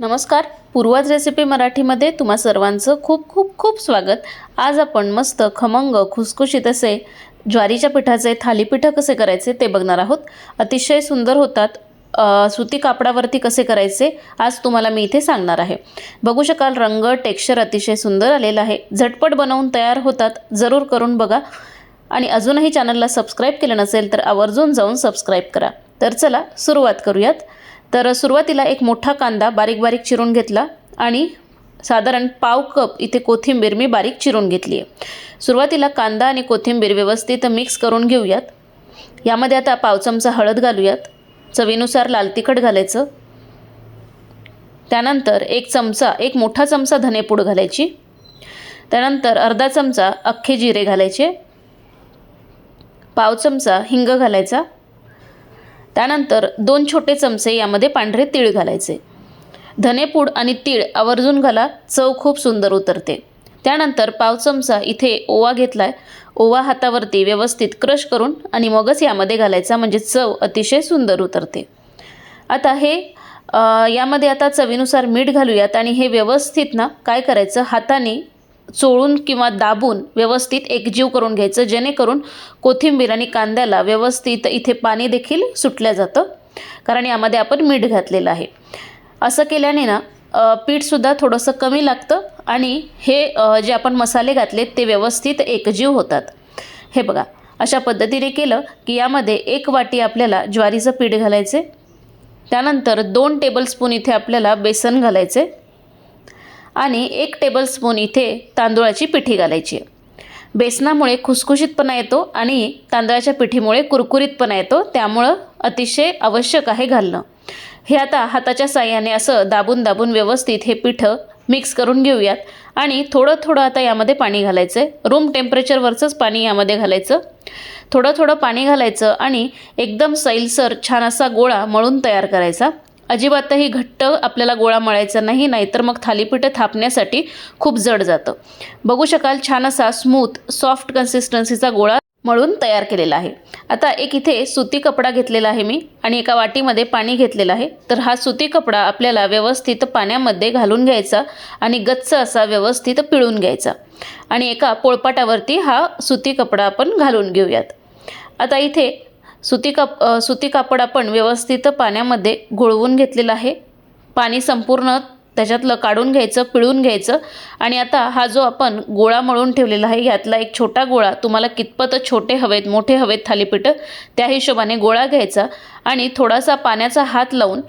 नमस्कार पूर्वाज रेसिपी मराठीमध्ये तुम्हा सर्वांचं खूप खूप खूप स्वागत. आज आपण मस्त खमंग खुसखुशीत असे ज्वारीच्या पिठाचे थालीपीठं कसे करायचे ते बघणार आहोत. अतिशय सुंदर होतात. सुती कापडावरती कसे करायचे आज तुम्हाला मी इथे सांगणार आहे. बघू शकाल रंग टेक्स्चर अतिशय सुंदर आलेलं आहे. झटपट बनवून तयार होतात. जरूर करून बघा. आणि अजूनही चॅनलला सबस्क्राईब केलं नसेल तर आवर्जून जाऊन सबस्क्राईब करा. तर चला सुरुवात करूयात. तर सुरुवातीला एक मोठा कांदा बारीक बारीक चिरून घेतला आणि साधारण पाव कप इथे कोथिंबीर मी बारीक चिरून घेतली आहे. सुरुवातीला कांदा आणि कोथिंबीर व्यवस्थित मिक्स करून घेऊयात. यामध्ये आता पाव चमचा हळद घालूयात. चवीनुसार लाल तिखट घालायचं. त्यानंतर एक चमचा एक मोठा चमचा धनेपूड घालायची. त्यानंतर अर्धा चमचा अख्खे जिरे घालायचे. पाव चमचा हिंग घालायचा. त्यानंतर दोन छोटे चमचे यामध्ये पांढरे तीळ घालायचे. धनेपूड आणि तीळ आवर्जून घाला चव खूप सुंदर उतरते. त्यानंतर पाव चमचा इथे ओवा घेतला आहे ओवा हातावरती व्यवस्थित क्रश करून आणि मगच यामध्ये घालायचा म्हणजे चव अतिशय सुंदर उतरते. आता हे यामध्ये आता चवीनुसार मीठ घालूयात आणि हे व्यवस्थित ना काय करायचं? हाताने चोळून किंवा दाबून व्यवस्थित एकजीव करून घ्यायचं जेणेकरून कोथिंबीर आणि कांद्याला व्यवस्थित इथे पाणी देखील सुटलं जातं. कारण यामध्ये आपण मीठ घातलेलं आहे. असं केल्याने ना पीठसुद्धा थोडंसं कमी लागतं आणि हे जे आपण मसाले घातलेत ते व्यवस्थित एकजीव होतात. हे बघा अशा पद्धतीने केलं की यामध्ये एक वाटी आपल्याला ज्वारीचं पीठ घालायचे. त्यानंतर दोन टेबलस्पून इथे आपल्याला बेसन घालायचे. आणि एक टेबलस्पून इथे तांदूळाची पिठी घालायची. आहे बेसनामुळे खुसखुशीतपणा येतो आणि तांदळाच्या पिठीमुळे कुरकुरीतपणा येतो त्यामुळं अतिशय आवश्यक आहे घालणं. हे आता हाताच्या साह्याने असं दाबून दाबून व्यवस्थित हे पिठं मिक्स करून घेऊयात. आणि थोडं थोडं आता यामध्ये पाणी घालायचं आहे रूम टेम्परेचरवरचंच पाणी यामध्ये घालायचं. थोडं थोडं पाणी घालायचं आणि एकदम सैलसर छान असा गोळा मळून तयार करायचा. अजिबातही घट्ट आपल्याला गोळा मळायचा नाही नाहीतर मग थालीपीठं थापण्यासाठी खूप जड जातं. बघू शकाल छान असा स्मूथ सॉफ्ट कन्सिस्टन्सीचा गोळा मळून तयार केलेला आहे. आता एक इथे सुती कपडा घेतलेला आहे मी आणि एका वाटीमध्ये पाणी घेतलेलं आहे. तर हा सुती कपडा आपल्याला व्यवस्थित पाण्यामध्ये घालून घ्यायचा आणि गच्च असा व्यवस्थित पिळून घ्यायचा. आणि एका पोळपाटावरती हा सुती कपडा आपण घालून घेऊयात. आता इथे सुती काप सुती कापड आपण व्यवस्थित पाण्यामध्ये घोळवून घेतलेलं आहे. पाणी संपूर्ण त्याच्यातलं काढून घ्यायचं पिळून घ्यायचं. आणि आता हा जो आपण गोळा मळून ठेवलेला आहे यातला एक छोटा गोळा तुम्हाला कितपत छोटे हवेत मोठे हवेत थालीपीठं त्या हिशोबाने गोळा घ्यायचा. आणि थोडासा पाण्याचा हात लावून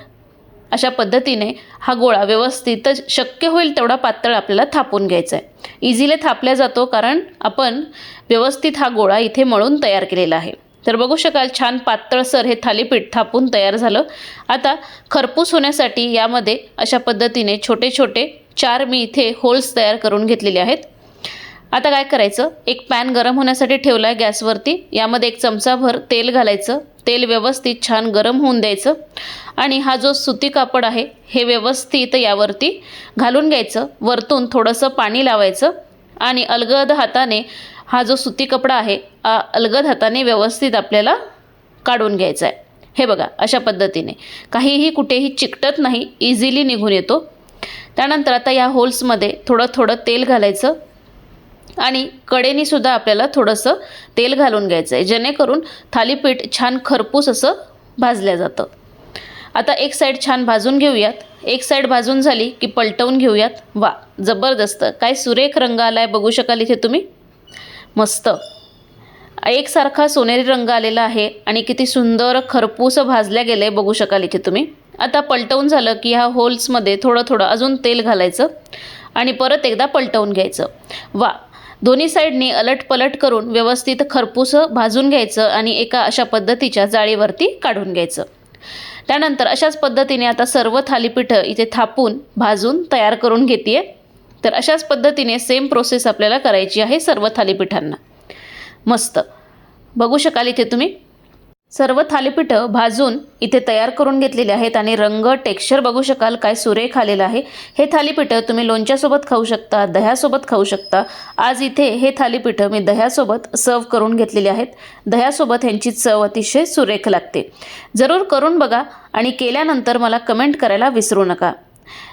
अशा पद्धतीने हा गोळा व्यवस्थित शक्य होईल तेवढा पातळ आपल्याला थापून घ्यायचा आहे. इझिली थापल्या जातो कारण आपण व्यवस्थित हा गोळा इथे मळून तयार केलेला आहे. तर बघू शकाल छान पातळसर हे थालीपीठ थापून तयार झालं. आता खरपूस होण्यासाठी यामध्ये अशा पद्धतीने छोटे छोटे चार मी इथे होल्स तयार करून घेतलेले आहेत. आता काय करायचं? एक पॅन गरम होण्यासाठी ठेवला आहे गॅसवरती. यामध्ये एक चमचाभर तेल घालायचं. तेल व्यवस्थित छान गरम होऊन द्यायचं. आणि हा जो सुती कापड आहे हे व्यवस्थित यावरती घालून घ्यायचं. वरतून थोडंसं पाणी लावायचं. आणि अलगद हाताने हा जो सुती कपडा आहे अलगद हाताने व्यवस्थित आपल्याला काढून घ्यायचा आहे. हे बघा अशा पद्धतीने. काहीही कुठेही चिकटत नाही इझिली निघून येतो. त्यानंतर आता या होल्समध्ये थोडं थोडं तेल घालायचं आणि कडेनीसुद्धा आपल्याला थोडंसं तेल घालून घ्यायचं आहे जेणेकरून थालीपीठ छान खरपूस असं भाजलं जातं. आता एक साईड छान भाजून घेऊयात. एक साईड भाजून झाली की पलटवून घेऊयात. वा जबरदस्त. काय सुरेख रंग आला आहे बघू शकाल इथे तुम्ही. मस्त. एकसारखा सोनेरी रंग आलेला आहे आणि किती सुंदर खरपूस भाजल्या गेलं आहे बघू शकाल इथे तुम्ही. आता पलटवून झालं की ह्या होल्समध्ये थोडं थोडं अजून तेल घालायचं आणि परत एकदा पलटवून घ्यायचं. वा दोन्ही साईडनी अलट पलट करून व्यवस्थित खरपूस भाजून घ्यायचं आणि एका अशा पद्धतीच्या जाळीवरती काढून घ्यायचं. त्यानंतर अशाच पद्धतीने आता सर्व थालीपीठं इथे थापून भाजून तयार करून घेते तर अशाच पद्धतीने सेम प्रोसेस आपल्याला करायची आहे सर्व थालीपीठांना. मस्त. बघू शकाल इथे तुम्ही. सर्व थालीपीठं भाजून इथे तयार करून घेतलेली आहेत आणि रंग टेक्स्चर बघू शकाल काय सुरेख आलेलं आहे. हे थालीपीठं तुम्ही लोणच्यासोबत खाऊ शकता दह्यासोबत खाऊ शकता. आज इथे हे थालीपीठं मी दह्यासोबत सर्व करून घेतलेले आहेत. दह्यासोबत ह्यांची चव अतिशय सुरेख लागते. जरूर करून बघा आणि केल्यानंतर मला कमेंट करायला विसरू नका.